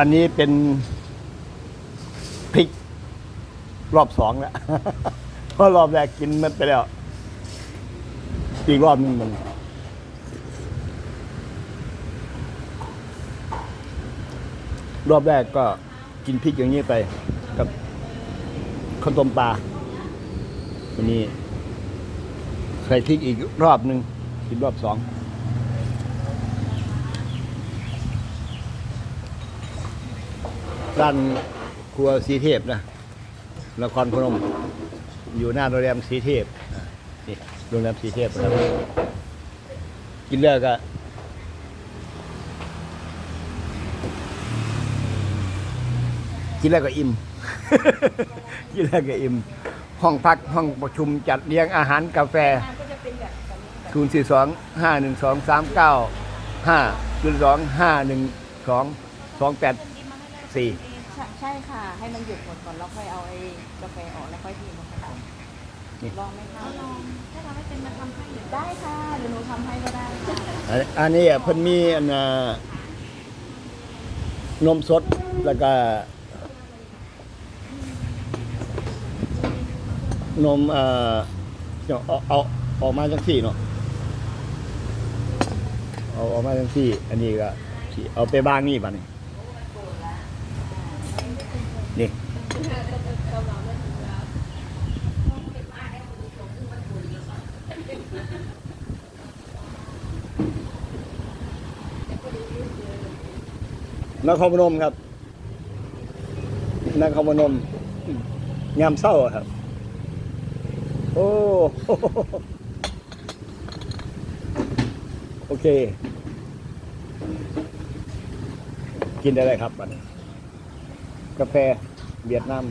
อันนี้เป็นพริก รอบสองแล้ว เพราะรอบแรกกินมันไปแล้ว อีกรอบนึงมันรอบแรกก็กินพริกอย่างนี้ไป กับข้าวต้มปลาวันนี้ใส่พริกอีกรอบหนึ่งกินรอบสอง ร้านครัวสีเทพนะนครพนม อยู่หน้าโรงแรมสีเทพนี่โรงแรมสีเทพครับกินเลิกก็กินแล้วก็อิ่ม กินแล้วก็อิ่ม ห้องพักห้องประชุมจัดเลี้ยงอาหารกาแฟศูนย์สี่สองห้าหนึ่งสองสามเก้าห้าศูนย์สองห้าหนึ่งสองสองแปดสี่ ช่ใช่ค่ะ ให้มันหยุดหมดก่อนแล้วค่อยเอาไอ้กาแฟออกแล้วค่อยทีมาผสมลองไหมคะลองถ้าเราไม่เป็นมาทำให้ได้ค่ะเดี๋ยวหนูทำให้ก็ได้ค่ะอันอันนี้อะเพิ่นมีอันน่ะนมสดแล้วก็นมเอ่อเดี๋ยวเอาเอาออกมาจังสี่เนาะเอาออกมาจังสี่ อันนี้ก็สิเอาไปบ้างนี่บัดนี้ นี่นครพนมครับนครพนมยามเศร้าครับ โอ้ โอเค กินได้เลยครับบัดนี้กาแฟ เวียดนาม